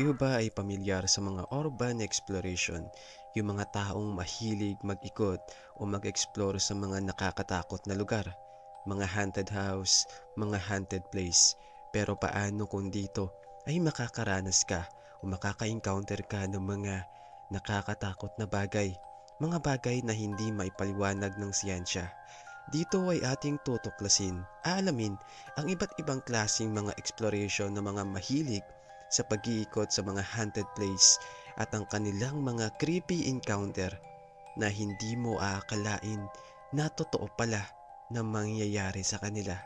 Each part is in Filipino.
Kayo ba ay pamilyar sa mga urban exploration, yung mga taong mahilig mag-ikot o mag-explore sa mga nakakatakot na lugar, mga haunted house, mga haunted place. Pero paano kung dito ay makakaranas ka o makaka-encounter ka ng mga nakakatakot na bagay, mga bagay na hindi maipaliwanag ng siyensya. Dito ay ating tutuklasin, aalamin ang iba't ibang klaseng mga exploration ng mga mahilig sa pag-iikot sa mga haunted place at ang kanilang mga creepy encounter na hindi mo aakalain na totoo pala na mangyayari sa kanila.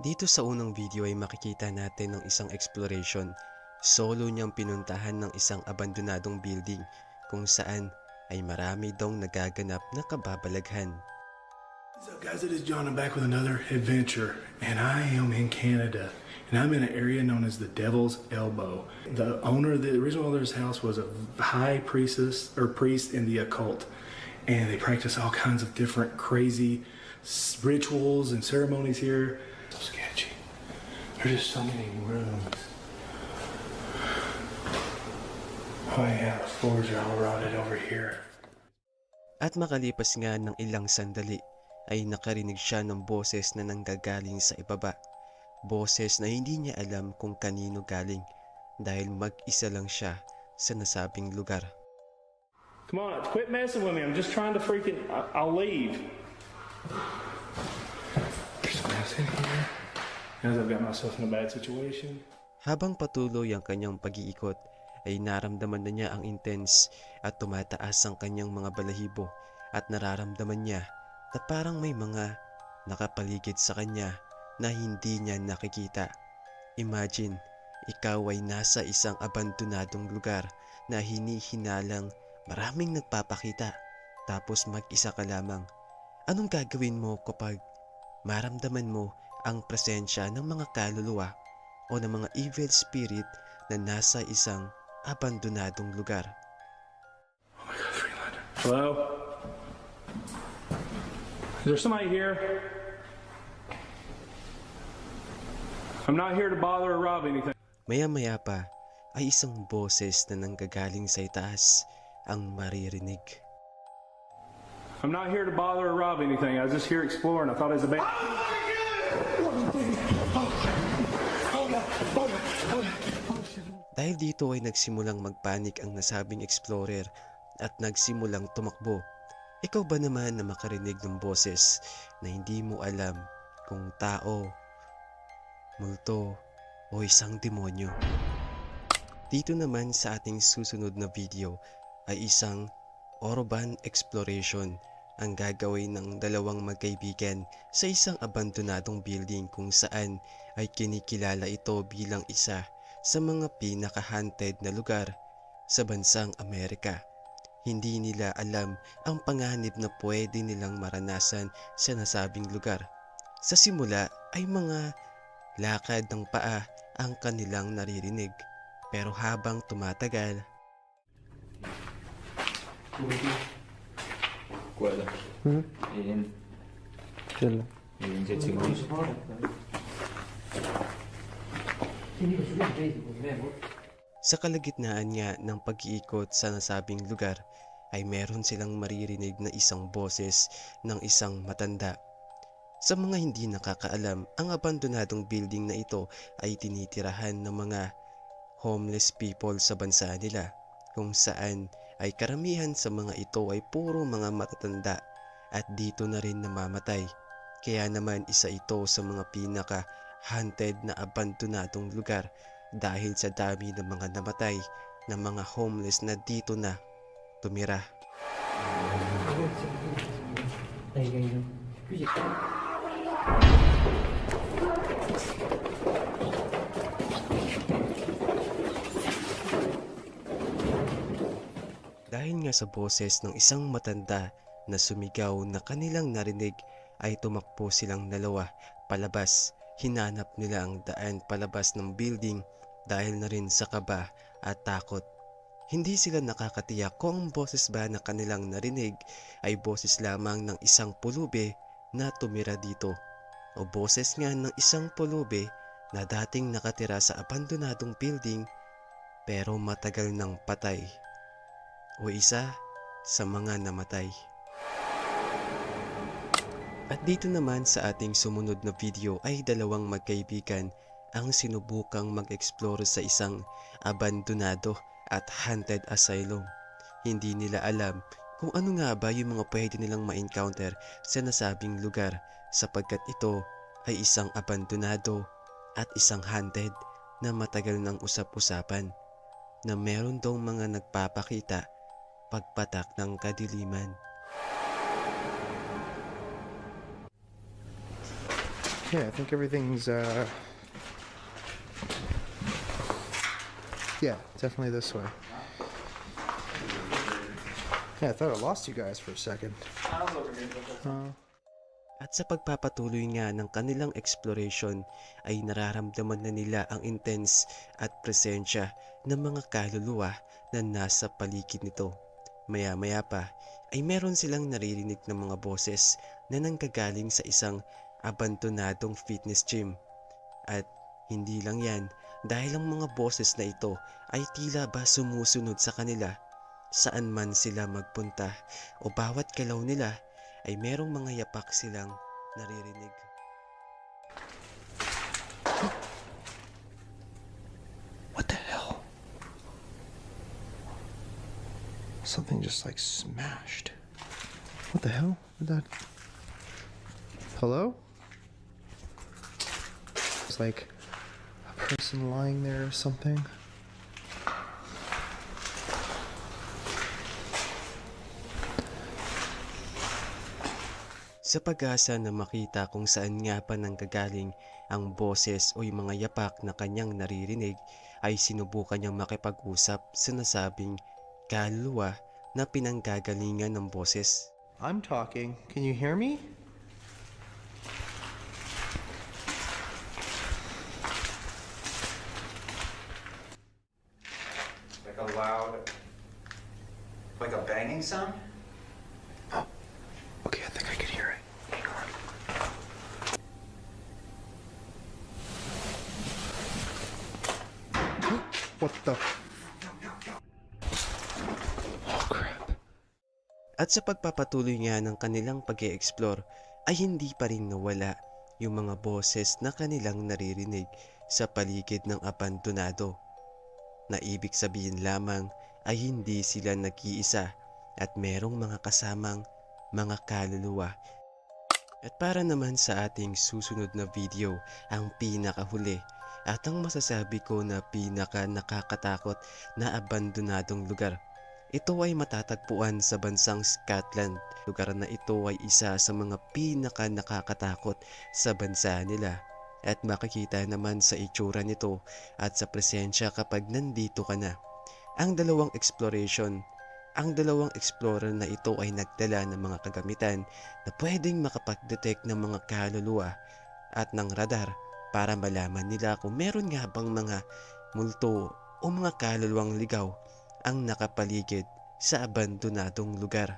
Dito sa unang video ay makikita natin ng isang exploration. Solo niyang pinuntahan ng isang abandonadong building kung saan ay marami daw nagaganap na kababalaghan. Up, guys? It is John. I'm back with another adventure, and I am in Canada, and I'm in an area known as the Devil's Elbow. The owner, of the original owner of this house, was a high priestess or priest in the occult, and they practice all kinds of different crazy rituals and ceremonies here. So sketchy. There's just so many rooms. Oh yeah, the floors are all rotted over here. At makalipas nga ng ilang sandali ay nakarinig siya ng boses na nanggagaling sa ibaba. Boses na hindi niya alam kung kanino galing dahil mag-isa lang siya sa nasabing lugar. Come on, quit messing with me. I'm just trying to freaking. I'll leave. There's a mess in here. Guys, I've got myself in a bad situation. Habang patuloy ang kanyang pag-iikot ay naramdaman na niya ang intense at tumataas ang kanyang mga balahibo at nararamdaman niya na parang may mga nakapaligid sa kanya na hindi niya nakikita. Imagine, ikaw ay nasa isang abandonadong lugar na hinihinalang maraming nagpapakita tapos mag-isa ka lamang. Anong gagawin mo kapag maramdaman mo ang presensya ng mga kaluluwa o ng mga evil spirit na nasa isang abandonadong lugar. Oh my God. Hello? Is there somebody here? I'm not here to bother or rob anything. Maya-maya pa ay isang boses na nanggagaling sa itaas ang maririnig. I'm not here to bother or rob anything. I was just here exploring. I thought it was a band. Dahil dito ay nagsimulang magpanik ang nasabing explorer at nagsimulang tumakbo. Ikaw ba naman na makarinig ng boses na hindi mo alam kung tao, multo o isang demonyo? Dito naman sa ating susunod na video ay isang urban exploration ang gagawin ng dalawang magkaibigan sa isang abandonadong building kung saan ay kinikilala ito bilang isa sa mga pinaka-haunted na lugar sa bansang Amerika. Hindi nila alam ang panganib na pwede nilang maranasan sa nasabing lugar. Sa simula ay mga lakad ng paa ang kanilang naririnig. Pero habang tumatagal. Celle-là. Alien Jet Sigma. Sa kalagitnaan nga ng pag-iikot sa nasabing lugar ay meron silang maririnig na isang boses ng isang matanda. Sa mga hindi nakakaalam, ang abandonadong building na ito ay tinitirahan ng mga homeless people sa bansa nila kung saan ay karamihan sa mga ito ay puro mga matatanda at dito na rin namamatay. Kaya naman isa ito sa mga pinaka haunted na abandonadong lugar dahil sa dami ng mga namatay na mga homeless na dito na tumira. Dahil nga sa boses ng isang matanda na sumigaw na kanilang narinig ay tumakbo silang dalawa palabas. Hinanap nila ang daan palabas ng building dahil na rin sa kaba at takot. Hindi sila nakakatiyak kung ang boses ba na kanilang narinig ay boses lamang ng isang pulube na tumira dito o boses nga ng isang pulube na dating nakatira sa abandonadong building pero matagal nang patay o isa sa mga namatay. At dito naman sa ating sumunod na video ay dalawang magkaibigan ang sinubukang mag-explore sa isang abandonado at haunted asylum. Hindi nila alam kung ano nga ba yung mga pwede nilang ma-encounter sa nasabing lugar sapagkat ito ay isang abandonado at isang haunted na matagal ng usap-usapan na meron daw mga nagpapakita pagpatak ng kadiliman. Yeah, I think everything's uh Yeah, definitely this way. Yeah, I thought I lost you guys for a second. Uh, At sa pagpapatuloy nga ng kanilang exploration ay nararamdaman na nila ang intense at presensya ng mga kaluluwa na nasa paligid nito. Maya-maya pa ay meron silang naririnig ng mga boses na nanggagaling sa isang abandonadong fitness gym. At hindi lang yan dahil ang mga boses na ito ay tila ba sumusunod sa kanila saan man sila magpunta o bawat galaw nila ay merong mga yapak silang naririnig. what the hell? Something just like smashed. What the hell? Did that Hello? It's like a person lying there or something. Sa pag-asa na makita kung saan nga pa nanggagaling ang boses o yung mga yapak na kanyang naririnig ay sinubukan niyang makipag-usap sa nasabing kaluluwa na pinanggagalingan ng boses. I'm talking. Can you hear me? Like a loud, like a banging sound? Okay, I think I can hear it. Hang on. What the? Oh crap. At sa pagpapatuloy nga ng kanilang pag explore ay hindi pa rin nawala yung mga boses na kanilang naririnig sa paligid ng abandonado. Na ibig sabihin lamang ay hindi sila nag-iisa at merong mga kasamang mga kaluluwa. At para naman sa ating susunod na video, ang pinakahuli at ang masasabi ko na pinaka nakakatakot na abandonadong lugar ito ay matatagpuan sa bansang Scotland. Lugar na ito ay isa sa mga pinaka nakakatakot sa bansa nila. At makikita naman sa itsura nito at sa presensya kapag nandito ka na. Ang dalawang exploration, ang dalawang explorer na ito ay nagdala ng mga kagamitan na pwedeng makapag-detect ng mga kaluluwa at ng radar para malaman nila kung meron nga bang mga multo o mga kaluluwang ligaw ang nakapaligid sa abandonadong lugar.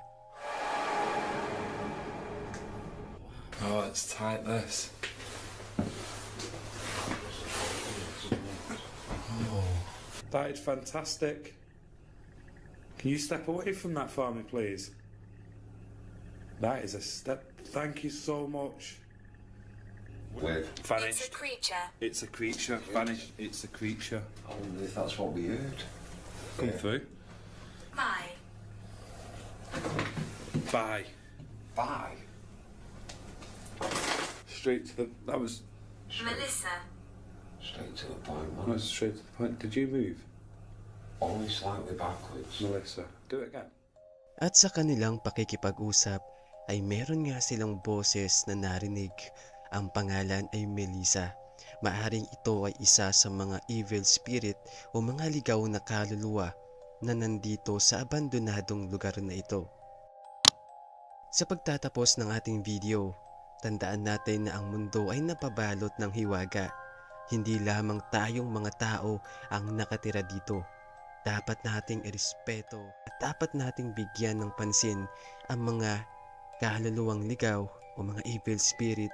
Oh, it's tight this. That is fantastic. Can you step away from that for me, please? That is a step. Thank you so much. With, It's a Vanished. creature. It's a creature. Vanished. It's a creature. I wonder if that's what we heard. Come through. Bye. Bye. Bye. Straight to the. That was. Melissa. Straight to the point, man. was straight to the point. Did you move, Only slightly backwards. Melissa? Do it again. At sa kanilang pakikipag-usap ay meron nga silang boses na narinig. Ang pangalan ay Melissa. Maaring ito ay isa sa mga evil spirit o mga ligaw na kaluluwa na nandito sa abandonadong lugar na ito. Sa pagtatapos ng ating video, tandaan natin na ang mundo ay napabalot ng hiwaga. Hindi lamang tayong mga tao ang nakatira dito. Dapat nating irespeto at dapat nating bigyan ng pansin ang mga kaluluwang ligaw o mga evil spirit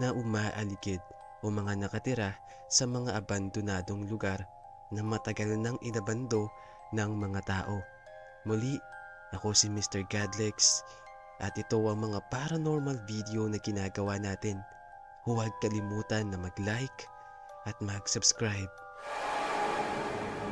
na umaaligid o mga nakatira sa mga abandonadong lugar na matagal nang inabando ng mga tao. Muli, ako si Mr. Gadlex at ito ang mga paranormal video na ginagawa natin. Huwag kalimutan na mag-like at mag-subscribe